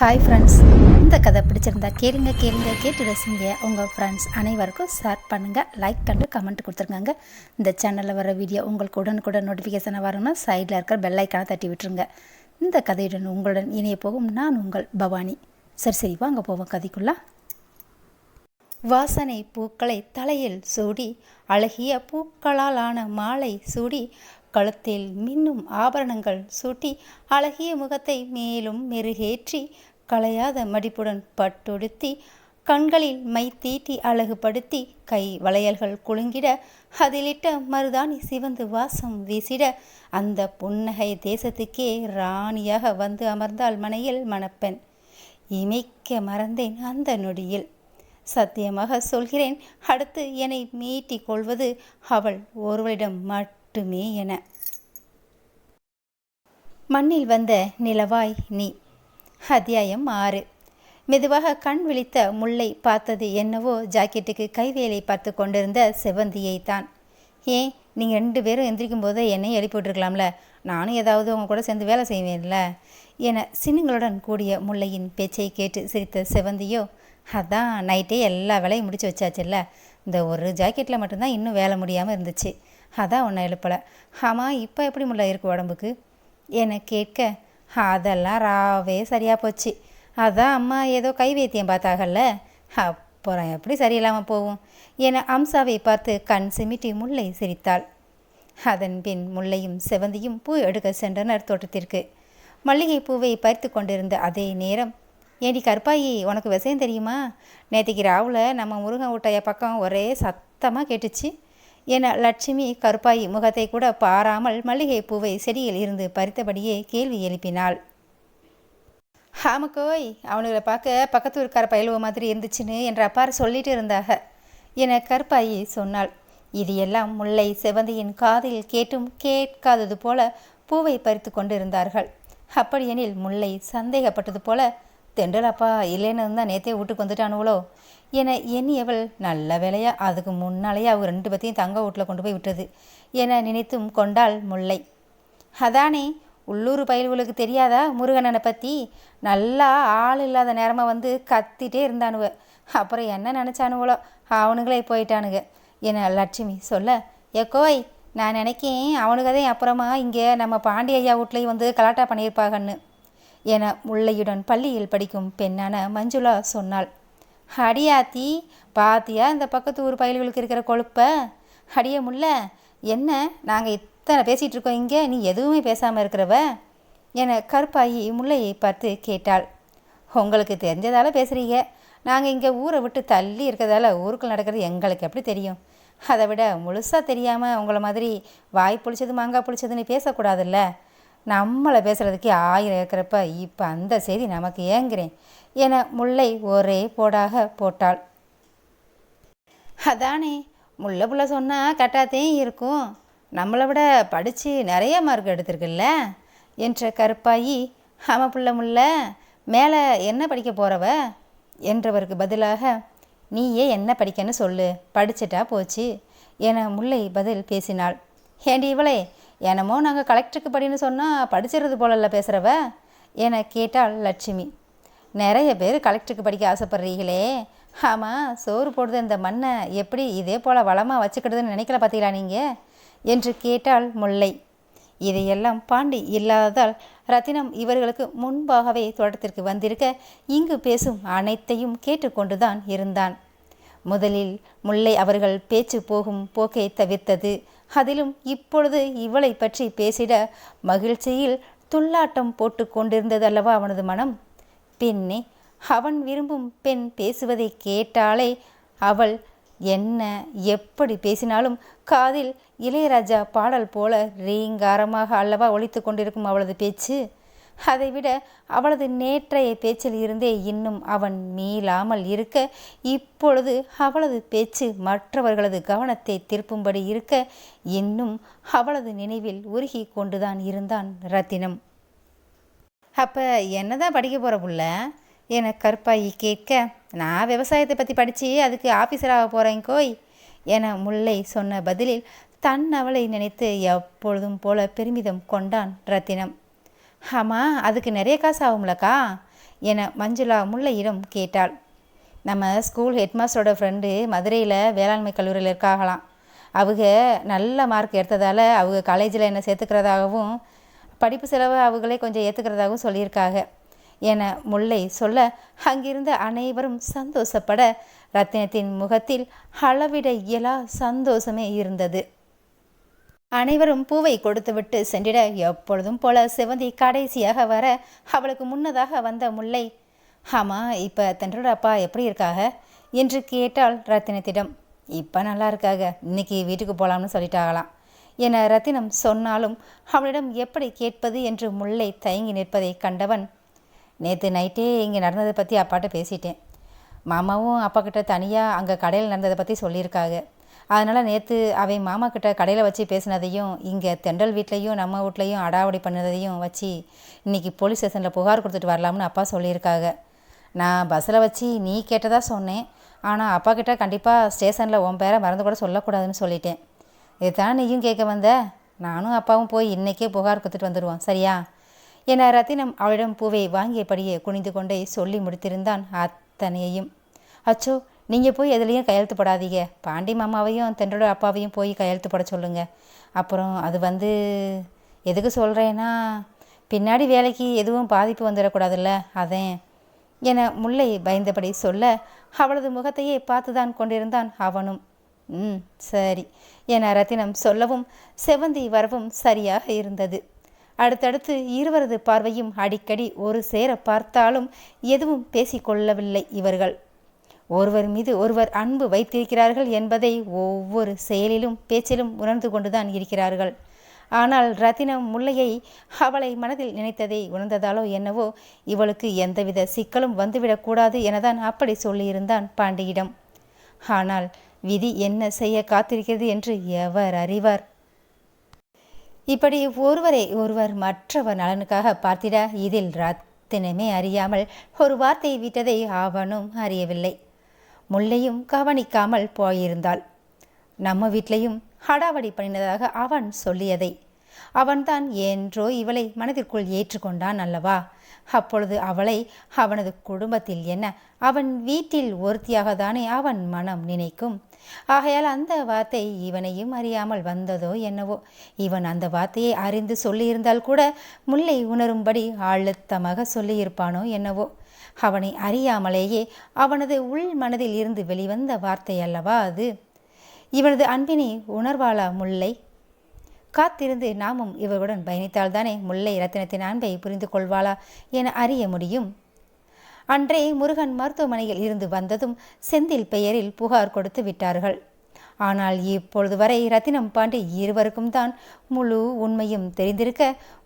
Hi friends இந்த கதை பிடிச்சிருந்தா கேளுங்க கேளுங்க கேட்டு ரசிங்க. உங்கள் ஃப்ரெண்ட்ஸ் அனைவருக்கும் ஷேர் பண்ணுங்கள் லைக் பண்ணி கமெண்ட் கொடுத்துருக்காங்க இந்த சேனலில் வர வீடியோ உங்களுக்கு உடனுக்குடன் நோட்டிஃபிகேஷனை வரணும்னா சைடில் இருக்கிற பெல்லைக்கான தட்டி விட்டுருங்க. இந்த கதையுடன் உங்களுடன் இணைய போகும் நான் உங்கள் பவானி. சரி சரி வாங்க போவோம் கதைக்குள்ளே. வாசனை பூக்களை தலையில் சூடி அழகிய பூக்களாலான மாலை சூடி கழுத்தில் மின்னும் ஆபரணங்கள் சூட்டி அழகிய முகத்தை மேலும் மெருகேற்றி களையாத மடிப்புடன் பட்டுடுத்தி கண்களில் மை தீட்டி அழகுபடுத்தி கை வளையல்கள் குலுங்கிட அதிலிட்ட மருதாணி சிவந்து வாசம் வீசிட அந்த புன்னகை தேசத்துக்கே ராணியாக வந்து அமர்ந்தாள் மனையில் மணப்பெண். இமைக்க மறந்தேன் அந்த நொடியில். சத்தியமாக சொல்கிறேன் அடுத்து என்னை மீட்டிக் கொள்வது அவள் ஒருவரிடம் மட்டுமே என மண்ணில் வந்த நிலவாய் நீ. அத்தியாயம் ஆறு. மெதுவாக கண் விழித்த முல்லை பார்த்தது என்னவோ ஜாக்கெட்டுக்கு கைவேலை பார்த்து கொண்டிருந்த செவந்தியை தான் ஏன் நீங்கள் ரெண்டு பேரும் எந்திரிக்கும் போது என்னை எழுப்பி விட்டுருக்கலாம்ல? நானும் ஏதாவது உங்க கூட சேர்ந்து வேலை செய்வேன்ல? என சின்னங்களுடன் கூடிய முல்லையின் பேச்சை கேட்டு சிரித்த செவந்தியோ அதான் நைட்டே எல்லா வேலையும் முடிச்சு வச்சாச்சுல்ல? இந்த ஒரு ஜாக்கெட்டில் மட்டும்தான் இன்னும் வேலை முடியாமல் இருந்துச்சு. அதான் ஒன்றை எழுப்பலை. ஆமாம் இப்போ எப்படி முல்லை இருக்கு உடம்புக்கு? என கேட்க அதெல்லாம் ராவே சரியாக போச்சு. அதான் அம்மா ஏதோ கை வைத்தியம் பார்த்தாகல்ல. அப்புறம் எப்படி சரியில்லாமல் போகும்? என அம்சாவை பார்த்து கண் சிமிட்டி முல்லை சிரித்தாள். அதன் பின் முல்லையும் செவந்தியும் பூ எடுக்க சென்றனர் தோட்டத்திற்கு. மல்லிகை பூவை பறித்து கொண்டிருந்த அதே நேரம் ஏடி கருப்பாயி உனக்கு விஷயம் தெரியுமா? நேற்றுக்கு ராவில் நம்ம முருகன் ஊட்டைய பக்கம் ஒரே சத்தமாக கேட்டுச்சு. என லட்சுமி கருப்பாயி முகத்தை கூட பாராமல் மல்லிகை பூவை செடியில் இருந்து பறித்தபடியே கேள்வி எழுப்பினாள். ஆமக்கோய் அவனுங்களை பார்க்க பக்கத்து ஊருக்கார பயிலுவ மாதிரி இருந்துச்சுன்னு என்ற அப்பார் சொல்லிட்டு இருந்தாக என கருப்பாயி சொன்னாள். இது எல்லாம் முல்லை செவந்தியின் காதில் கேட்டும் கேட்காதது போல பூவை பறித்து கொண்டிருந்தார்கள். அப்படியெனில் முல்லை சந்தேகப்பட்டது போல தெண்டலப்பா இல்லைன்னு தான் நேத்தே வீட்டுக்கு வந்துட்டானுவளோ என எண்ணியவள் நல்ல வேலையா அதுக்கு முன்னாலேயே அவங்க ரெண்டு பேர்த்தையும் தங்க வீட்டில் கொண்டு போய் விட்டது என நினைத்தும் கொண்டாள் முல்லை. அதானே உள்ளூர் பயில்களுக்கு தெரியாதா முருகனனை பற்றி நல்லா ஆள் இல்லாத நேரமாக வந்து கத்திட்டே இருந்தானுவ. அப்புறம் என்ன நினச்சானுவளோ அவனுங்களே போயிட்டானுங்க என லட்சுமி சொல்ல எக்கோய் நான் நினைக்கேன் அவனுக்கதே அப்புறமா இங்கே நம்ம பாண்டி ஐயா வீட்லேயும் வந்து கலாட்டா பண்ணியிருப்பாகன்னு என முல்லையுடன் பள்ளியில் படிக்கும் பெண்ணான மஞ்சுளா சொன்னாள். அடியாத்தி பாத்தியா இந்த பக்கத்து ஊர் பயல்களுக்கு இருக்கிற கொழுப்ப? அடிய முல்ல என்ன நாங்கள் இத்தனை பேசிகிட்டு இருக்கோம் இங்கே? நீ எதுவுமே பேசாமல் இருக்கிறவ? என கருப்பாயி முல்லையை பார்த்து கேட்டாள். உங்களுக்கு தெரிஞ்சதால பேசுகிறீங்க நாங்கள் இங்கே ஊரை விட்டு தள்ளி இருக்கிறதால ஊருக்குள்ள நடக்கிறது எங்களுக்கு எப்படி தெரியும்? அதை விட முழுசாக தெரியாமல் உங்களை மாதிரி வாய் புளிச்சது மாங்காய் புளிச்சதுன்னு பேசக்கூடாதுல்ல? நம்மளை பேசுகிறதுக்கே ஆயிரம் இருக்கிறப்ப இப்போ அந்த செய்தி நமக்கு ஏங்குறேன். என முல்லை ஒரே போடாக போட்டாள். அதானே முல்லை புள்ள சொன்னால் கட்டாத்தையும் இருக்கும். நம்மளை விட படித்து நிறைய மார்க் எடுத்திருக்குல்ல? என்ற கருப்பாயி ஆம புள்ள முல்லை மேலே என்ன படிக்க போகிறவ என்றவருக்கு பதிலாக நீயே என்ன படிக்கன்னு சொல்லு படிச்சிட்டா போச்சு என முல்லை பதில் பேசினாள். ஏண்டி இவளே என்னமோ நாங்கள் கலெக்டருக்கு படின்னு சொன்னால் படிச்சிருது போலல்ல பேசுகிறவ என கேட்டாள் லட்சுமி. நிறைய பேர் கலெக்டருக்கு படிக்க ஆசைப்படுறீங்களே. ஆமாம் சோறு போடுது இந்த மண்ணை எப்படி இதே போல் வளமாக வச்சுக்கிடுதுன்னு நினைக்கல பார்த்தீங்களா நீங்கள் என்று கேட்டாள் முல்லை. இதையெல்லாம் பாண்டி இல்லாததால் ரத்தினம் இவர்களுக்கு முன்பாகவே தோட்டத்திற்கு வந்திருக்க இங்கு பேசும் அனைத்தையும் கேட்டுக்கொண்டுதான் இருந்தான். முதலில் முல்லை அவர்கள் பேச்சு போகும் போக்கை தவிர்த்தது. அதிலும் இப்பொழுது இவளை பற்றி பேசிட மகிழ்ச்சியில் துள்ளாட்டம் போட்டு கொண்டிருந்ததல்லவா அவனது மனம்? பெண்ணே அவன் விரும்பும் பெண் பேசுவதை கேட்டாலே அவள் என்ன எப்படி பேசினாலும் காதில் இளையராஜா பாடல் போல ரீங்காரமாக அல்லவா ஒழித்து கொண்டிருக்கும் அவளது பேச்சு? அதைவிட அவளது நேற்றைய பேச்சில் இருந்தே இன்னும் அவன் மீளாமல் இருக்க இப்பொழுது அவளது பேச்சு மற்றவர்களது கவனத்தை திருப்பும்படி இருக்க இன்னும் அவளது நினைவில் உருகி கொண்டுதான் இருந்தான் ரத்தினம். அப்போ என்னதான் படிக்க போகிற புள்ள? என கற்பாயி கேட்க நான் விவசாயத்தை பற்றி படித்து அதுக்கு ஆஃபீஸராக போகிறேன் கோய் என முல்லை சொன்ன பதிலில் தன் அவளை நினைத்து எப்பொழுதும் போல பெருமிதம் கொண்டான் ரத்தினம். ஆமாம் அதுக்கு நிறைய காசு ஆகும்லக்கா? என மஞ்சுளா முல்லையிடம் கேட்டாள். நம்ம ஸ்கூல் ஹெட்மாஸ்டரோட ஃப்ரெண்டு மதுரையில் வேளாண்மை கல்லூரியில் இருக்காகலாம் அவங்க நல்ல மார்க் எடுத்ததால் அவங்க காலேஜில் என்னை சேர்த்துக்கிறதாகவும் படிப்பு செலவு அவங்களே கொஞ்சம் ஏற்றுக்கிறதாகவும் சொல்லியிருக்காங்க. என முல்லை சொல்ல அங்கிருந்த அனைவரும் சந்தோஷப்பட ரத்தினத்தின் முகத்தில் அளவிட இயலா சந்தோஷமே இருந்தது. அனைவரும் பூவை கொடுத்துவிட்டு சென்றிட எப்பொழுதும் போல செவந்தி கடைசியாக வர அவளுக்கு முன்னதாக வந்த முல்லை ஆமாம் இப்போ தன்னோட அப்பா எப்படி இருக்காக? என்று கேட்டாள் ரத்தினத்திடம். இப்போ நல்லா இருக்காக. இன்னைக்கு வீட்டுக்கு போகலாம்னு சொல்லிட்டாகலாம் என ரத்தினம் சொன்னாலும் அவளிடம் எப்படி கேட்பது என்று முல்லை தயங்கி நிற்பதை கண்டவன் நேற்று நைட்டே இங்கே நடந்ததை பற்றி அப்பாட்ட பேசிட்டேன். மாமாவும் அப்பா கிட்ட தனியாக அங்கே கடையில் நடந்ததை பற்றி சொல்லியிருக்காங்க. அதனால் நேற்று அவை மாமா கிட்ட கடையில் வச்சு பேசினதையும் இங்கே தெண்டல் வீட்லேயும் நம்ம வீட்லேயும் அடாவடி பண்ணதையும் வச்சு இன்றைக்கி போலீஸ் ஸ்டேஷனில் புகார் கொடுத்துட்டு வரலாம்னு அப்பா சொல்லியிருக்காங்க. நான் பஸ்ஸில் வச்சு நீ கேட்டதாக சொன்னேன். ஆனால் அப்பா கிட்ட கண்டிப்பாக ஸ்டேஷனில் உன் பேரை மறந்து கூட சொல்லக்கூடாதுன்னு சொல்லிட்டேன். இதுதான் நீயும் கேட்க வந்த? நானும் அப்பாவும் போய் இன்றைக்கே புகார் கொடுத்துட்டு வந்துடுவோம் சரியா? என ரத்தினம் அவளிடம் பூவை வாங்கியபடியே குனிந்து கொண்டே சொல்லி முடித்திருந்தான் அத்தனையையும். அச்சோ நீங்கள் போய் எதுலேயும் கையெழுத்து போடாதீங்க. பாண்டி மாமாவையும் தென்றோட அப்பாவையும் போய் கையெழுத்து போட சொல்லுங்க. அப்புறம் அது வந்து எதுக்கு சொல்கிறேன்னா பின்னாடி வேலைக்கு எதுவும் பாதிப்பு வந்துடக்கூடாதுல்ல அதேன் என முல்லை பயந்தபடி சொல்ல அவளது முகத்தையே பார்த்துதான் கொண்டிருந்தான் அவனும். ம் சரி. என ரத்தினம் சொல்லவும் செவந்தி வரவும் சரியாக இருந்தது. அடுத்தடுத்து இருவரது பார்வையும் அடிக்கடி ஒரு சேர பார்த்தாலும் எதுவும் பேசிக்கொள்ளவில்லை இவர்கள். ஒருவர் மீது ஒருவர் அன்பு வைத்திருக்கிறார்கள் என்பதை ஒவ்வொரு செயலிலும் பேச்சிலும் உணர்ந்து கொண்டுதான் இருக்கிறார்கள். ஆனால் ரத்தினம் முல்லையை அவளை மனதில் நினைத்ததை உணர்ந்ததாலோ என்னவோ இவளுக்கு எந்தவித சிக்கலும் வந்துவிடக்கூடாது எனதான் அப்படி சொல்லியிருந்தான் பாண்டியிடம். ஆனால் விதி என்ன செய்ய காத்திருக்கிறது என்று எவர் அறிவார்? இப்படி ஒருவரை ஒருவர் மற்றவர் நலனுக்காக பார்த்திட இதில் ரத்தினமே அறியாமல் ஒரு வார்த்தை விட்டதை அவனும் அறியவில்லை. முல்லையும் கவனிக்காமல் போயிருந்தாள். நம்ம வீட்லேயும் ஹடாவடி பண்ணினதாக அவன் சொல்லியதை. அவன்தான் என்றோ இவளை மனதிற்குள் ஏற்றுக்கொண்டான் அல்லவா? அப்பொழுது அவளை அவனது குடும்பத்தில் என்ன அவன் வீட்டில் ஒருத்தியாக தானே அவன் மனம் நினைக்கும்? ஆகையால் அந்த வார்த்தை இவனையும் அறியாமல் வந்ததோ என்னவோ? இவன் அந்த வார்த்தையை அறிந்து சொல்லியிருந்தால் கூட முல்லை உணரும்படி அழுத்தமாக சொல்லியிருப்பானோ என்னவோ? அவனை அறியாமலேயே அவனது உள் மனதில் இருந்து வெளிவந்த வார்த்தை அல்லவா அது? இவனது அன்பினை உணர்வாளா முல்லை? காத்திருந்து நாமும் இவருடன் பயணித்தால்தானே முல்லை ரத்தினத்தின் அன்பை புரிந்து கொள்வாளா என அறிய முடியும். அன்றே முருகன் மருத்துவமனையில் இருந்து வந்ததும் செந்தில் பெயரில் புகார் கொடுத்து விட்டார்கள். ஆனால் இப்பொழுது வரை ரத்தினம் பாண்டி இருவருக்கும் தான் முழு உண்மையும் தெரிந்திருக்க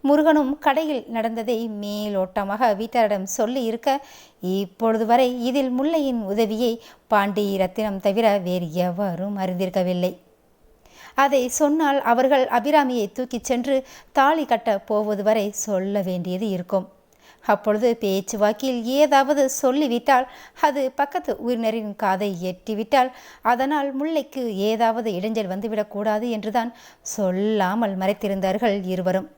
முருகனும் கடையில் நடந்ததை மேலோட்டமாக வீட்டாரிடம் சொல்லி இருக்க இப்பொழுது வரை இதில் முல்லையின் உதவியை பாண்டி ரத்தினம் தவிர வேறு எவரும் அறிந்திருக்கவில்லை. அதை சொன்னால் அவர்கள் அபிராமியை தூக்கிச் சென்று தாலி கட்டப் போவது வரை சொல்ல வேண்டியது இருக்கும். அப்பொழுது பேச்சுவாக்கில் ஏதாவது சொல்லிவிட்டால் அது பக்கத்து உயிரினரின் காதை எட்டிவிட்டால் அதனால் முல்லைக்கு ஏதாவது இடைஞ்சல் வந்துவிடக்கூடாது என்றுதான் சொல்லாமல் மறைத்திருந்தார்கள் இருவரும்.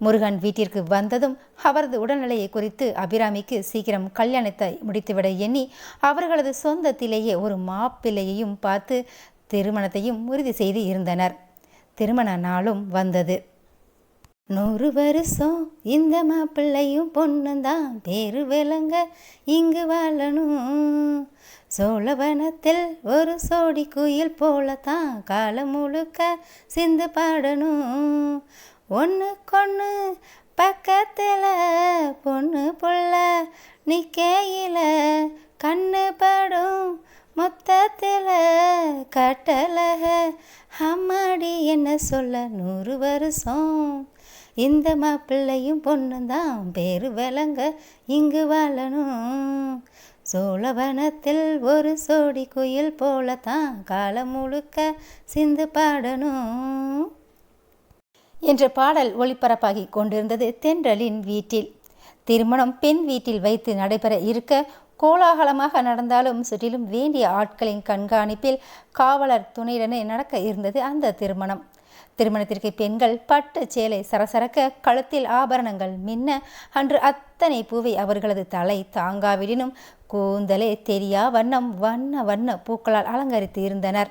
முருகன் வீட்டிற்கு வந்ததும் அவரது உடல்நிலையை குறித்து அபிராமிக்கு சீக்கிரம் கல்யாணத்தை முடித்துவிட எண்ணி அவர்களது சொந்தத்திலேயே ஒரு மாப்பிள்ளையையும் பார்த்து திருமணத்தையும் உறுதி செய்து இருந்தனர். திருமண நாளும் வந்தது. நூறு வருஷம் இந்த மாப்பிள்ளையும் பொண்ணுந்தான். பேரு விலங்க இங்கு வாழணும். சோழவனத்தில் ஒரு சோடி குயில் போலத்தான் காலம் முழுக்க சிந்து பாடணும். ஒன்று கொன்று பக்கத்தில் பொண்ணு புள்ள நிக்கையில கண்ணு படும் மொத்தத்தில் கட்டலக அம்மாடி என்ன சொல்ல நூறு வருஷம்? இந்த மாப்பிள்ளையும் பொண்ணுந்தான் பேரு விளங்க இங்கு வாழணும். சோழவனத்தில் ஒரு சோடி குயில் போலத்தான் காலம் முழுக்க சிந்து பாடணும். என்ற பாடல் ஒளிபரப்பாகி கொண்டிருந்தது தென்றலின் வீட்டில். திருமணம் பெண் வீட்டில் வைத்து நடைபெற இருக்க கோலாகலமாக நடந்தாலும் சுற்றிலும் வேண்டிய ஆட்களின் கண்காணிப்பில் காவலர் துணையுடனே நடக்க இருந்தது அந்த திருமணம். திருமணத்திற்கு பெண்கள் பட்டு சேலை சரசரக்க கழுத்தில் ஆபரணங்கள் மின்ன அன்று அத்தனை பூவை அவர்களது தலை தாங்காவிடினும் கூந்தலே தெரியா வண்ணம் வண்ண வண்ண பூக்களால் அலங்கரித்து இருந்தனர்.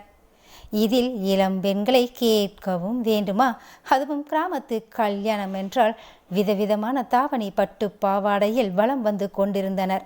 இதில் இளம் பெண்களை கேட்கவும் வேண்டுமா? அதுவும் கிராமத்து கல்யாணம் என்றால் விதவிதமான தாவணி பட்டு பாவாடையில் வலம் வந்து கொண்டிருந்தனர்.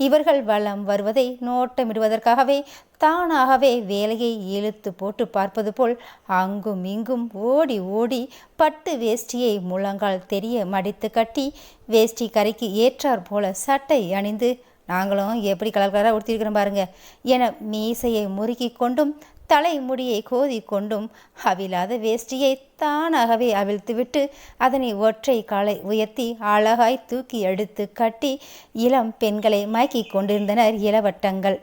இவர்கள் வலம் வருவதை நோட்டமிடுவதற்காகவே தானாகவே வேலையை இழுத்து போட்டு பார்ப்பது போல் அங்கும் இங்கும் ஓடி ஓடி பட்டு வேஷ்டியை முழங்கால் தெரிய மடித்து கட்டி வேஷ்டி கரைக்கு ஏற்றாற் போல சட்டை அணிந்து நாங்களும் எப்படி கலர் கலராக உடுத்திருக்கிறோம் பாருங்க என மீசையை முறுக்கி கொண்டும் தலைமுடியை கோதி கொண்டும் அவிழாத வேஷ்டியை தானாகவே அவிழ்த்துவிட்டு அதனை ஒற்றை காலை உயர்த்தி அழகாய் தூக்கி எடுத்து கட்டி இளம் பெண்களை மயக்கிக் கொண்டிருந்தனர் இளவட்டங்கள்.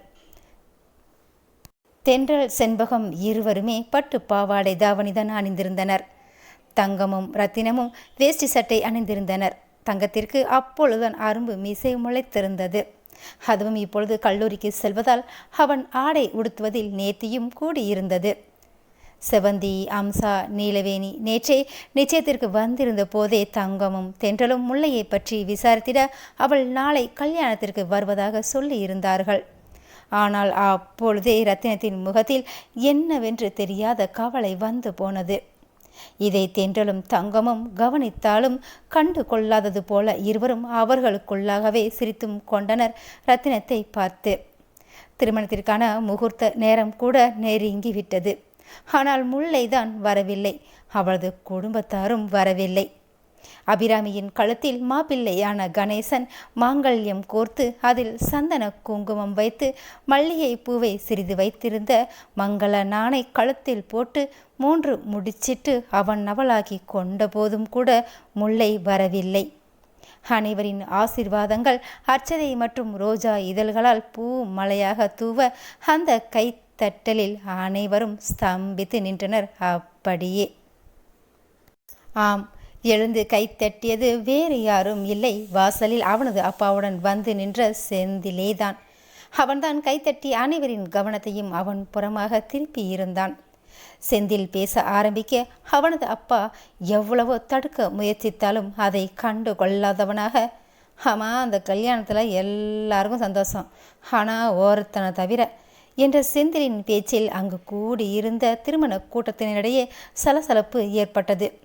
தென்றல் செண்பகம் இருவருமே பட்டு பாவாடை தாவணிதான் அணிந்திருந்தனர். தங்கமும் ரத்தினமும் வேஷ்டி சட்டை அணிந்திருந்தனர். தங்கத்திற்கு அப்பொழுதுதான் அரும்பு மீசை முளைத்திருந்தது. அதுவும் இப்பொழுது கல்லூரிக்கு செல்வதால் அவன் ஆடை உடுத்துவதில் நேர்த்தியும் கூடியிருந்தது. செவந்தி அம்சா நீலவேணி நேற்றே நிச்சயத்திற்கு வந்திருந்த போதே தங்கமும் தென்றலும் முல்லையை பற்றி விசாரித்திட அவள் நாளை கல்யாணத்திற்கு வருவதாக சொல்லி இருந்தார்கள் ஆனால் அப்பொழுதே ரத்தினத்தின் முகத்தில் என்னவென்று தெரியாத கவலை வந்து போனது. இதை தென்றலும் தங்கமும் கவனித்தாலும் கண்டு கொள்ளாதது போல இருவரும் அவர்களுக்குள்ளாகவே சிரித்தும் கொண்டனர் ரத்தினத்தை பார்த்து. திருமணத்திற்கான முகூர்த்த நேரம் கூட நெருங்கிவிட்டது. ஆனால் முல்லைதான் வரவில்லை. அவளது குடும்பத்தாரும் வரவில்லை. அபிராமியின் கழுத்தில் மாப்பிள்ளையான கணேசன் மாங்கல்யம் கோர்த்து அதில் சந்தன குங்குமம் வைத்து மல்லிகை பூவை சிறிது வைத்திருந்த மங்கள நாணை கழுத்தில் போட்டு மூன்று முடிச்சிட்டு அவன் நவலாகி கொண்டபோதும் கூட முல்லை வரவில்லை. அனைவரின் ஆசிர்வாதங்கள் அர்ச்சதை மற்றும் ரோஜா இதழ்களால் பூ மலையாக தூவ அந்த கைத்தட்டலில் அனைவரும் ஸ்தம்பித்து நின்றனர். அப்படியே. ஆம் எழுந்து கைத்தட்டியது வேறு யாரும் இல்லை. வாசலில் அவனது அப்பாவுடன் வந்து நின்ற செந்திலேதான். அவன்தான் கைத்தட்டி அனைவரின் கவனத்தையும் அவன் புறமாக திருப்பி இருந்தான். செந்தில் பேச ஆரம்பிக்க அவனது அப்பா எவ்வளவோ தடுக்க முயற்சித்தாலும் அதை கண்டு கொள்ளாதவனாக ஆமாம் அந்த கல்யாணத்தில் எல்லாருக்கும் சந்தோஷம். ஆனால் ஓரத்தனை தவிர என்ற செந்திலின் பேச்சில் அங்கு கூடியிருந்த திருமண கூட்டத்தினரிடையே சலசலப்பு ஏற்பட்டது.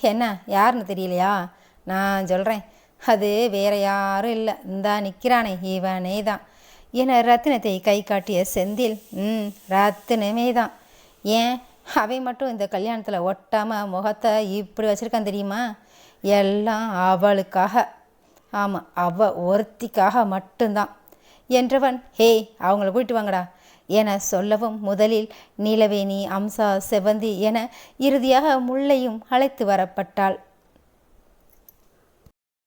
என்ன யாருன்னு தெரியலையா? நான் சொல்கிறேன் அது வேற யாரும் இல்லை. இந்தா நிற்கிறானே இவனே தான். என ரத்தினத்தை கை காட்டிய செந்தில் ம் ரத்தினமே தான். ஏன்? அவை மட்டும் இந்த கல்யாணத்தில் ஒட்டாமல் முகத்தை இப்படி வச்சுருக்கான் தெரியுமா? எல்லாம் அவளுக்காக. ஆமாம் அவ ஒருத்திக்காக மட்டும்தான். என்றவன் ஹேய் அவங்கள போயிட்டு வாங்கடா. என சொல்லவும் முதலில் நீலவேணி அம்சா செவந்தி என இறுதியாக முல்லையும் அழைத்து வரப்பட்டாள்.